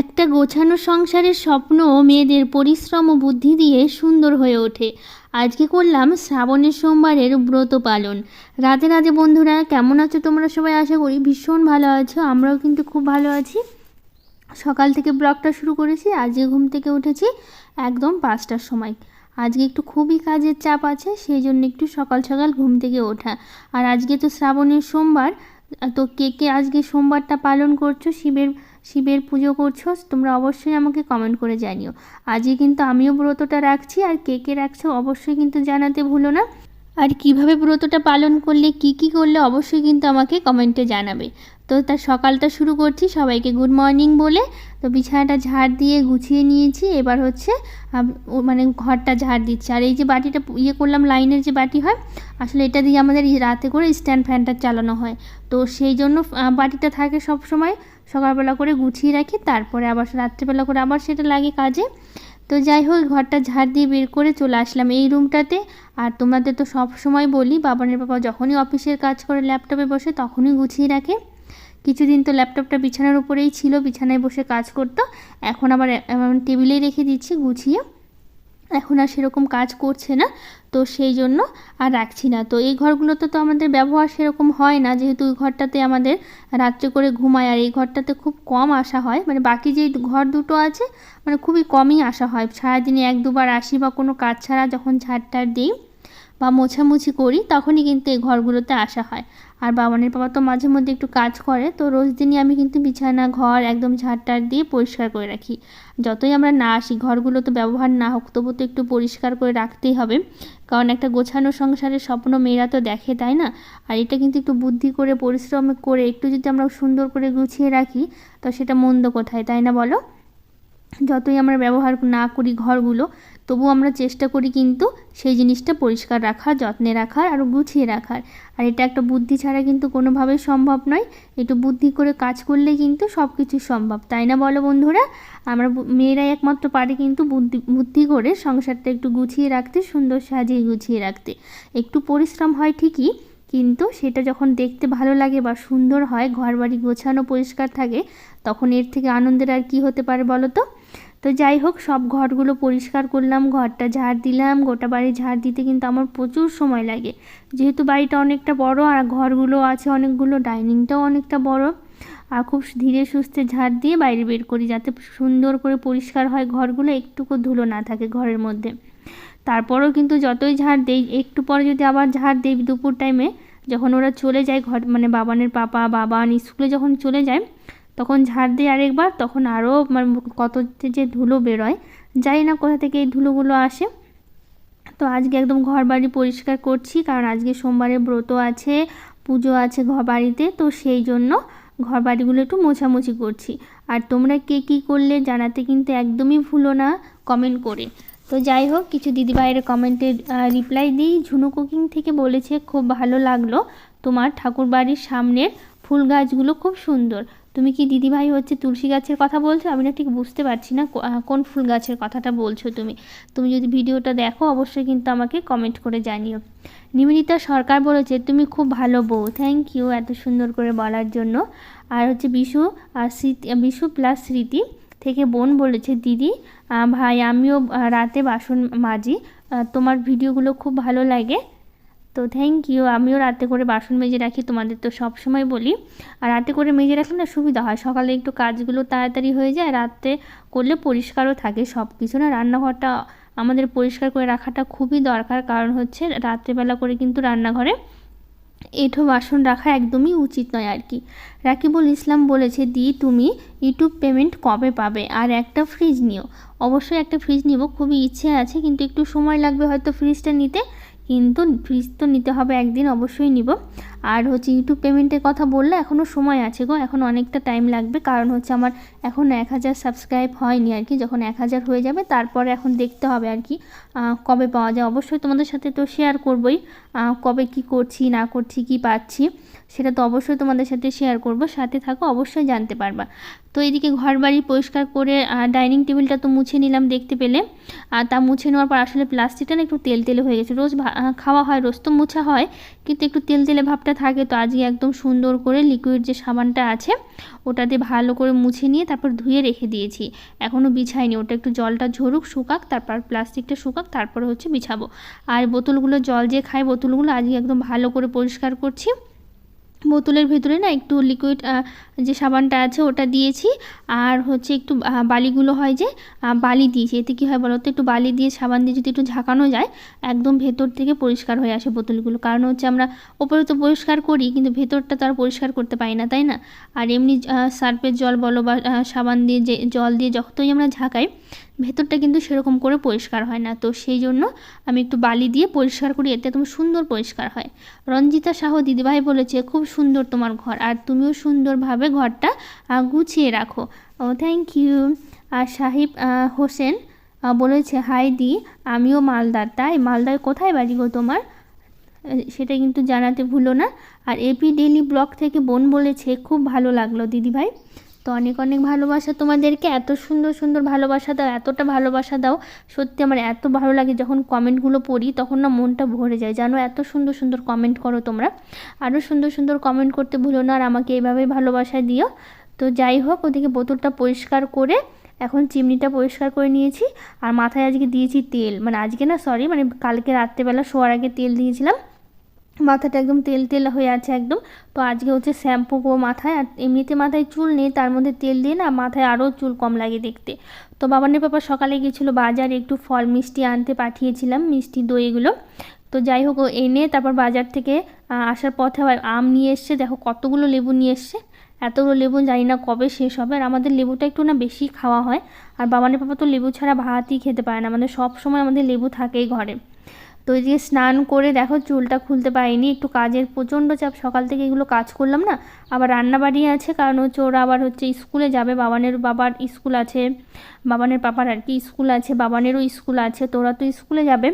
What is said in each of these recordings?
একটা গোছানো সংসারের স্বপ্ন মেয়েদের পরিশ্রম ও বুদ্ধি দিয়ে সুন্দর হয়ে ওঠে। আজকে করলাম শ্রাবণের সোমবারের ব্রত পালন। রাতে রাতে বন্ধুরা, কেমন আছো তোমরা সবাই? আশা করি ভীষণ ভালো আছো, আমরাও কিন্তু খুব ভালো আছি। সকাল থেকে ব্লগটা শুরু করেছি, আজকে ঘুম থেকে উঠেছি একদম পাঁচটার সময়। আজকে একটু খুবই কাজের চাপ আছে, সেই জন্য একটু সকাল সকাল ঘুম থেকে ওঠা। আর আজকে তো শ্রাবণের সোমবার, তো কে কে আজকে সোমবারটা পালন করছ, শিবের শিবের পুজো করছ, তোমরা অবশ্যই আমাকে কমেন্ট করে জানিও। আজকে কিন্তু আমিও ব্রতটা রাখছি, আর কে কে রাখছো অবশ্যই কিন্তু জানাতে ভুলো না। আর কীভাবে ব্রতটা পালন করলে, কি কি করলে অবশ্যই কিন্তু আমাকে কমেন্টে জানাবে। তো তার সকালটা শুরু করছি, সবাইকে গুড মর্নিং বলে। তো বিছানাটা ঝাড় দিয়ে গুছিয়ে নিয়েছি, এবার হচ্ছে মানে ঘরটা ঝাড় দিচ্ছি। আর এই যে বাটিটা ইয়ে করলাম, লাইনের যে বাটি হয়, আসলে এটা দিয়ে আমাদের রাতে করে স্ট্যান্ড ফ্যানটা চালানো হয়। তো সেই জন্য বাটিটা থাকে সব সময় সকালবেলা করে গুছিয়ে রাখি, তারপরে আবার রাত্রিবেলা করে আবার সেটা লাগে কাজে। তো যাই হোক, ঘরটা ঝাড় দিয়ে বের করে চলে আসলাম এই রুমটাতে। আর তোমাদের তো সব সময় বলি বাবানের বাবা যখনই অফিসের কাজ করে ল্যাপটপে বসে তখনই গুছিয়ে রাখে। কিছুদিন তো ল্যাপটপটা বিছানার উপরেই ছিল, বিছানায় বসে কাজ করতো। এখন আবার টেবিলেই রেখে দিচ্ছি গুছিয়ে। এখন আর সেরকম কাজ করছে না, তো সেই জন্য আর রাখছি না। তো এই ঘরগুলোতে তো আমাদের ব্যবহার সেরকম হয় না, যেহেতু ওই ঘরটাতে আমাদের রাত্রে করে ঘুমায়, আর এই ঘরটাতে খুব কম আসা হয়। মানে বাকি যে ঘর দুটো আছে মানে খুবই কমই আসা হয়। সারাদিনে এক দুবার আসি বা কোনো কাজ ছাড়া যখন ঝাড় টাড় দিই বা মোছামুছি করি, তখনই কিন্তু এই ঘরগুলোতে আসা হয়। আর বাবানের বাবা তো মাঝে মধ্যে একটু কাজ করে, তো রোজ দিনই আমি কিন্তু বিছানা, ঘর একদম ঝাড়টার দিয়ে পরিষ্কার করে রাখি। যতই আমরা না আসি, ঘরগুলো তো ব্যবহার না হোক, তবু তো একটু পরিষ্কার করে রাখতেই হবে। কারণ একটা গোছানো সংসারের স্বপ্ন মেয়েরা তো দেখে, তাই না? আর এটা কিন্তু একটু বুদ্ধি করে, পরিশ্রম করে, একটু যদি আমরা সুন্দর করে গুছিয়ে রাখি, তো সেটা মন্দ কোথায়, তাই না বলো? যতই আমরা ব্যবহার না করি ঘরগুলো তবু আমরা চেষ্টা করি কিন্তু সেই জিনিসটা পরিষ্কার রাখার, যত্নে রাখার আর গুছিয়ে রাখার। আর এটা একটা বুদ্ধি ছাড়া কিন্তু কোনোভাবেই সম্ভব নয়। একটু বুদ্ধি করে কাজ করলে কিন্তু সব কিছু সম্ভব, তাই না বলো বন্ধুরা? আমরা মেয়েরাই একমাত্র পারে কিন্তু বুদ্ধি বুদ্ধি করে সংসারটা একটু গুছিয়ে রাখতে, সুন্দর সাজিয়ে গুছিয়ে রাখতে। একটু পরিশ্রম হয় ঠিকই, কিন্তু সেটা যখন দেখতে ভালো লাগে বা সুন্দর হয় ঘর বাড়ি গোছানো পরিষ্কার থাকে, তখন এর থেকে আনন্দের আর কি হতে পারে বলো তো? তো যাই হোক, সব ঘরগুলো পরিষ্কার করলাম, ঘরটা ঝাড় দিলাম, গোটা বাড়ি ঝাড় দিতে কিন্তু আমার প্রচুর সময় লাগে। যেহেতু বাড়িটা অনেকটা বড় আর ঘরগুলো আছে অনেকগুলো, ডাইনিংটাও অনেকটা বড়, আর খুব ধীরে সুস্থে ঝাড় দিয়ে বাইরে বের করি যাতে সুন্দর করে পরিষ্কার হয় ঘরগুলো, একটুকু ধুলো না থাকে ঘরের মধ্যে। তারপরেও কিন্তু যতই ঝাড় দেই, একটু পরে যদি আবার ঝাড় দেই দুপুর টাইমে যখন ওরা চলে যায় ঘর মানে বাবানের পাপা বাবান স্কুলে যখন চলে যায় তখন ঝাড় দিই আরেকবার, তখন আরও কত যে ধুলো বেরোয়, জানি না কোথা থেকে এই ধুলোগুলো আসে। তো আজকে একদম ঘর বাড়ি পরিষ্কার করছি, কারণ আজকে সোমবারে ব্রত আছে, পুজো আছে ঘর বাড়িতে, তো সেই জন্য ঘর বাড়িগুলো একটু মোছামুছি করছি। আর তোমরা কে কী করলে জানাতে কিন্তু একদমই ভুলো না কমেন্ট করে। তো যাই হোক, কিছু দিদিভাইয়ের কমেন্টে রিপ্লাই দিই। ঝুনু কুকিং থেকে বলেছে, খুব ভালো লাগল তোমার ঠাকুর বাড়ির সামনের ফুল গাছগুলো খুব সুন্দর। তুমি কি দিদিভাই হচ্ছে তুলসী গাছের কথা বলছো? আমি না ঠিক বুঝতে পারছি না কোন ফুল গাছের কথাটা বলছো তুমি? তুমি যদি ভিডিওটা দেখো, অবশ্যই কিন্তু আমাকে কমেন্ট করে জানিও। নিবেদিতা সরকার বলেছে, তুমি খুব ভালো বউ থ্যাংক ইউ এত সুন্দর করে বলার জন্য। আর হচ্ছে বিশু, আর স্মৃতি, বিশু প্লাস স্মৃতি থেকে বোন বলেছে, দিদি ভাই, আমিও রাতে বাসন মাজি তোমার ভিডিওগুলো খুব ভালো লাগে। তো থ্যাংক ইউ আমিও রাতে করে বাসন মেজে রাখি, তোমাদের তো সব সময় বলি। আর রাতে করে মেজে রাখলে না সুবিধা হয়, সকালে একটু কাজগুলো তাড়াতাড়ি হয়ে যায়, রাতে করলে পরিষ্কারও থাকে সব কিছু না রান্নাঘরটা আমাদের পরিষ্কার করে রাখাটা খুবই দরকার, কারণ হচ্ছে রাত্রেবেলা করে কিন্তু রান্নাঘরে এঁঠো বাসন রাখা একদমই উচিত নয় আর কি। রাকিবুল ইসলাম বলেছে, দি, তুমি ইউটিউব পেমেন্ট কবে পাবে? আর একটা ফ্রিজ নিও। অবশ্যই একটা ফ্রিজ নিব, খুবই ইচ্ছে আছে, কিন্তু একটু সময় লাগবে হয়তো ফ্রিজটা নিতে। কিন্তু ফ্রিজ তো নিতে হবে একদিন অবশ্যই নিব। আর হচ্ছে ইউটিউব পেমেন্টের কথা বললে এখনও সময় আছে গো, এখন অনেকটা টাইম লাগবে। কারণ হচ্ছে আমার এখন এক হাজার সাবস্ক্রাইব হয়নি আর কি, যখন এক হাজার হয়ে যাবে তারপরে এখন দেখতে হবে আর কি কবে পাওয়া যায়। অবশ্যই তোমাদের সাথে তো শেয়ার করবই কবে কি করছি, না করছি, কি পাচ্ছি, সেটা তো অবশ্যই তোমাদের সাথে শেয়ার করব। সাথে থাকো, অবশ্যই জানতে পারবা। তো এদিকে ঘর বাড়ি পরিষ্কার করে ডাইনিং টেবিলটা তো মুছে নিলাম দেখতে পেলে। আর তা মুছে নেওয়ার পর আসলে প্লাস্টিকটা না একটু তেল তেলে হয়ে গেছে। রোজ খাওয়া হয়, রোজ তো মুছা হয়, কিন্তু একটু তেল তেলে ভাবটা একটা থাকে তো আজকে একদম সুন্দর করে লিকুইড যে সাবানটা আছে ওটাতে ভালো করে মুছে নিয়ে তারপর ধুয়ে রেখে দিয়েছি। এখনও বিছাইনি, ওটা একটু জলটা ঝরুক, শুকাক, তারপর প্লাস্টিকটা শুকাক, তারপর হচ্ছে বিছাবো। আর বোতলগুলো, জল যে খায় বোতলগুলো, আজকে একদম ভালো করে পরিষ্কার করছি। বোতলের ভেতরে না একটু লিকুইড যে সাবানটা আছে ওটা দিয়েছি। আর হচ্ছে একটু বালিগুলো হয় যে বালি দিয়েছি। এতে কী হয় বলো তো একটু বালি দিয়ে সাবান দিয়ে যদি একটু ঝাঁকানো যায়, একদম ভেতর থেকে পরিষ্কার হয়ে আসে বোতলগুলো। কারণ হচ্ছে আমরা ওপরে তো পরিষ্কার করি, কিন্তু ভেতরটা তো আর পরিষ্কার করতে পারি না, তাই না? আর এমনি সার্ফের জল বলো বা সাবান দিয়ে যে, জল দিয়ে যতই আমরা ঝাঁকাই ভেতরটা কিন্তু সেরকম করে পরিষ্কার হয় না। তো সেই জন্য আমি একটু বালি দিয়ে পরিষ্কার করি, এতে একদম সুন্দর পরিষ্কার হয়। রঞ্জিতা সাহ দিদিভাই বলেছে, খুব সুন্দর তোমার ঘর। আর তুমিও সুন্দরভাবে ঘরটা গুছিয়ে রাখো। ও থ্যাংক ইউ আর সাহিব হোসেন বলেছে হাই দি, আমিও মালদার। তাই মালদার কোথায় বাড়ি গো তোমার? সেটা কিন্তু জানাতে ভুলো না। আর এপি ডেলি ব্লগ থেকে বোন বলেছে, খুব ভালো লাগল দিদিভাই। তো অনেক অনেক ভালোবাসা তোমাদেরকে। এত সুন্দর সুন্দর ভালোবাসা দাও, এতটা ভালোবাসা দাও। সত্যি আমার এত ভালো লাগে যখন কমেন্টগুলো পড়ি, তখন না মনটা ভরে যায়। জানো, এত সুন্দর সুন্দর কমেন্ট করো তোমরা। আরও সুন্দর সুন্দর কমেন্ট করতে ভুলো না আর আমাকে এইভাবেই ভালোবাসা দিও। তো যাই হোক, ওদিকে বোতলটা পরিষ্কার করে, এখন চিমনিটা পরিষ্কার করে নিয়েছি। আর মাথায় আজকে দিয়েছি তেল। মানে আজকে না সরি মানে কালকে রাত্রেবেলা শোয়ার আগে তেল দিয়েছিলাম। মাথাটা একদম তেল তেল হয়ে আছে একদম। তো আজকে হচ্ছে শ্যাম্পু করব মাথায়, আর এমনিতে মাথায় চুল নেই, তার মধ্যে তেল দিয়ে না মাথায় আরও চুল কম লাগে দেখতে। তো বাবানের পাপা সকালে গিয়েছিল বাজারে, একটু ফল মিষ্টি আনতে পাঠিয়েছিলাম, মিষ্টি দই এগুলো। তো যাই হোক এনে তারপর বাজার থেকে আসার পথে আবার আম নিয়ে এসছে। দেখো কতগুলো লেবু নিয়ে এসছে। এতগুলো লেবু জানি না কবে শেষ হবে, আর আমাদের লেবুটা একটু না বেশি খাওয়া হয়। আর বাবানের পাপা তো লেবু ছাড়া ভাতই খেতে পারে না আমাদের সব সময় আমাদের লেবু থাকেই ঘরে। তো যে স্নান করে দেখো চুলটা খুলতে পারিনি, একটু কাজের প্রচণ্ড চাপ, সকাল থেকে এগুলো কাজ করলাম না, আবার রান্না বাড়ি আছে, কারণ হচ্ছে ওরা আবার হচ্ছে স্কুলে যাবে, বাবানের বাবার স্কুল আছে, বাবানের পাপার আর কি স্কুল আছে, বাবানেরও স্কুল আছে, তো ওরা তো স্কুলে যাবে,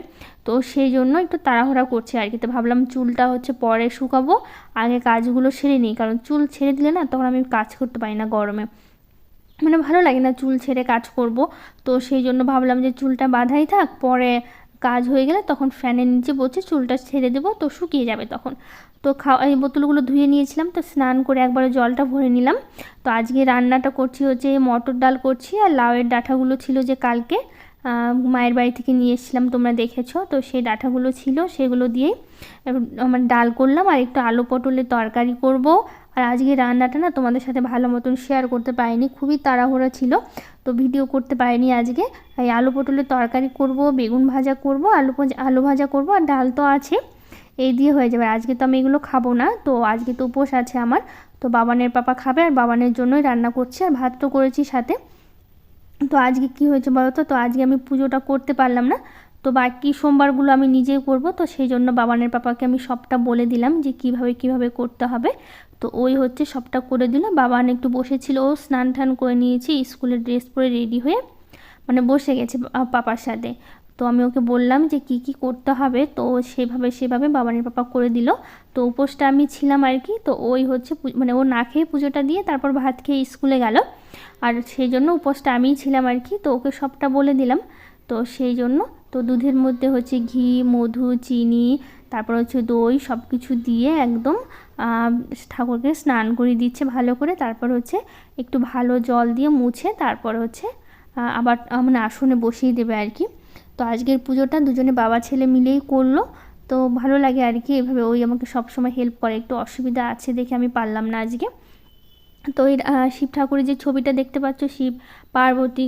তো সেই জন্য একটু তাড়াহুড়া করছে আর কি, তো ভাবলাম চুলটা হচ্ছে পরে শুকাবো, আগে কাজগুলো সেরে নিই, কারণ চুল ছেড়ে দিলে না তখন আমি কাজ করতে পারি না গরমে। মানে ভালো লাগে না চুল ছেড়ে কাজ করব, তো সেই জন্য ভাবলাম যে চুলটা বাঁধাই থাক, পরে কাজ হয়ে গেলে তখন ফ্যানের নিচে বসে চুলটা ছেড়ে দেবো, তো শুকিয়ে যাবে তখন। তো খাওয়া, এই বোতলগুলো ধুয়ে নিয়েছিলাম, তো স্নান করে একবারে জলটা ভরে নিলাম। তো আজকে রান্নাটা করছি হচ্ছে মটর ডাল করছি আর লাউয়ের ডাঁটাগুলো ছিল যে কালকে মায়ের বাড়ি থেকে নিয়ে এসেছিলাম, তোমরা দেখেছ। তো সেই ডাঁটাগুলো ছিল, সেগুলো এবার আমার ডাল করলাম আর একটু আলু পটলের তরকারি করব। আর আজকে রান্নাটা না তোমাদের সাথে ভালো মতন শেয়ার করতে পারিনি, খুবই তাড়াহুড়া ছিল, তো ভিডিও করতে পারিনি আজকে। এই আলু পটলের তরকারি করব, বেগুন ভাজা করব, আলু আলু ভাজা করব আর ডাল তো আছে, এই দিয়ে হয়ে যাবে। আজকে তো আমি এগুলো খাব না, তো আজকে তো উপোস আছে আমার, তো বাবানের পাপা খাবে আর বাবানের জন্যই রান্না করছি আর ভাত তো করেছি সাথে। তো আজকে কি হয়েছে বলো তো? তো আজকে আমি পুজোটা করতে পারলাম না, তো বাকি সোমবারগুলো আমি নিজেই করব, তো সেই জন্য বাবানের পাপাকে আমি সবটা বলে দিলাম যে কীভাবে কীভাবে করতে হবে। তো ওই হচ্ছে সবটা করে দিল বাবান একটু বসেছিল, ও স্নান টান করে নিয়েছি, স্কুলের ড্রেস পরে রেডি হয়ে মানে বসে গেছে পাপার সাথে। তো আমি ওকে বললাম যে কি কি করতে হবে, তো সেভাবে সেভাবে বাবানের পাপা করে দিল। তো উপোসটা আমি ছিলাম আর কি, তো ওই হচ্ছে মানে ও না খেয়ে পুজোটা দিয়ে তারপর ভাত খেয়ে স্কুলে গেল। আর সেই জন্য উপোসটা আমিই ছিলাম আর কি, তো ওকে সবটা বলে দিলাম। তো সেই জন্য, তো দুধের মধ্যে হচ্ছে ঘি, মধু, চিনি তারপর হচ্ছে দই সব কিছু দিয়ে একদম ঠাকুরকে স্নান করিয়ে দিচ্ছে ভালো করে। তারপর হচ্ছে একটু ভালো জল দিয়ে মুছে তারপর হচ্ছে আবার মানে আসনে বসিয়ে দেবে আর কি। তো আজকের পুজোটা দুজনে বাবা ছেলে মিলেই করল। তো ভালো লাগে আর কি এভাবে ওই আমাকে সবসময় হেল্প করে। একটু অসুবিধা আছে দেখে আমি পারলাম না আজকে। তো এই শিব ঠাকুরের যে ছবিটা দেখতে পাচ্ছ, শিব, পার্বতী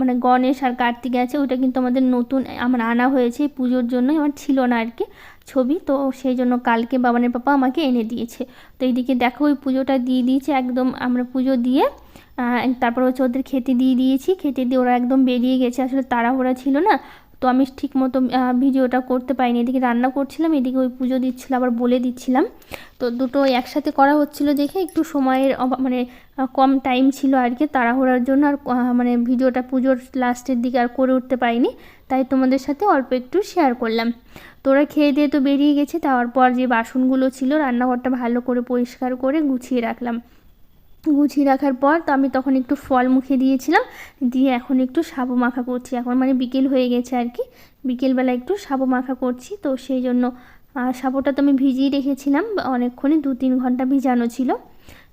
মানে গণেশ আর কার্তিক আছে ওটা কিন্তু আমাদের নতুন, আমার আনা হয়েছে পুজোর জন্যই, আমার ছিল না আর কি ছবি, তো সেই জন্য কালকে বাবানের পাপা আমাকে এনে দিয়েছে। তো এইদিকে দেখো, ওই পুজোটা দিয়ে দিয়েছে একদম, আমরা পুজো দিয়ে তারপর হচ্ছে ওদের খেতে দিয়ে দিয়েছি, খেতে দিয়ে ওরা একদম বেরিয়ে গেছে, আসলে তাড়াহুড়া ছিল না তো আমি ঠিক মতো ভিডিওটা করতে পারিনি। এদিকে রান্না করছিলাম, এদিকে ওই পুজো দিচ্ছিলাম আবার বলে দিচ্ছিলাম। তো দুটো একসাথে করা হচ্ছিল দেখে একটু সময়ের মানে কম টাইম ছিল আর কি, তাড়াহুড়ার জন্য আর মানে ভিডিওটা পুজোর লাস্টের দিকে আর করে উঠতে পারিনি। তাই তোমাদের সাথে অল্প একটু শেয়ার করলাম। তো ওরা খেয়ে দিয়ে তো বেরিয়ে গেছে, তারপর যে বাসনগুলো ছিল, রান্নাঘরটা ভালো করে পরিষ্কার করে গুছিয়ে রাখলাম। গুছিয়ে রাখার পর তো আমি তখন একটু ফল মুখে দিয়েছিলাম, দিয়ে এখন একটু সাবু মাখা করছি। এখন মানে বিকেল হয়ে গেছে আর কি, বিকেলবেলা একটু সাবু মাখা করছি। তো সেই জন্য সাবুটা তো আমি ভিজিয়ে রেখেছিলাম অনেকক্ষণই দু তিন ঘণ্টা ভিজানো ছিল।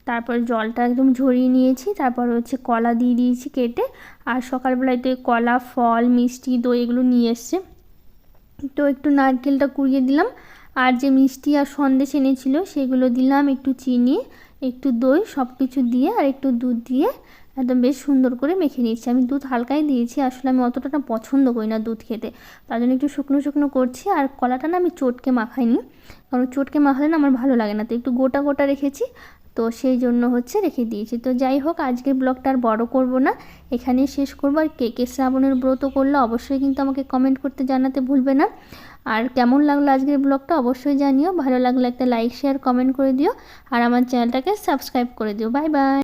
তারপর জলটা একদম ঝরিয়ে নিয়েছি, তারপর হচ্ছে কলা দিয়ে দিয়েছি কেটে, আর সকালবেলায় তো কলা, ফল, মিষ্টি, দই এগুলো নিয়ে এসছে। তো একটু নারকেলটা কুড়িয়ে দিলাম, আর যে মিষ্টি আর সন্দেশ এনেছিল সেগুলো দিলাম একটু চিনি একটু দই সব কিছু দিয়ে আর একটু দুধ দিয়ে একদম বেশ সুন্দর করে মেখে নিচ্ছি। আমি দুধ হালকাই দিয়েছি, আসলে আমি অতটা না পছন্দ করি না দুধ খেতে। তার জন্য একটু শুকনো শুকনো করছি আর কলাটা না আমি চটকে মাখাইনি। কারণ চটকে মাখালে না আমার ভালো লাগে না, তো একটু গোটা গোটা রেখেছি, তো সেই জন্য হচ্ছে রেখে দিয়েছি। তো যাই হোক, আজকের ব্লগটা আর বড় করব না, এখানেই শেষ করব। আর কে কে শ্রাবণের ব্রত করলে অবশ্যই কিন্তু আমাকে কমেন্ট করতে জানাতে ভুলবে না। আর কেমন লাগল আজকের ব্লগটা অবশ্যই জানিও। ভালো লাগলে একটা লাইক শেয়ার কমেন্ট করে দিও। আর আমার চ্যানেলটাকে সাবস্ক্রাইব করে দিও। Bye bye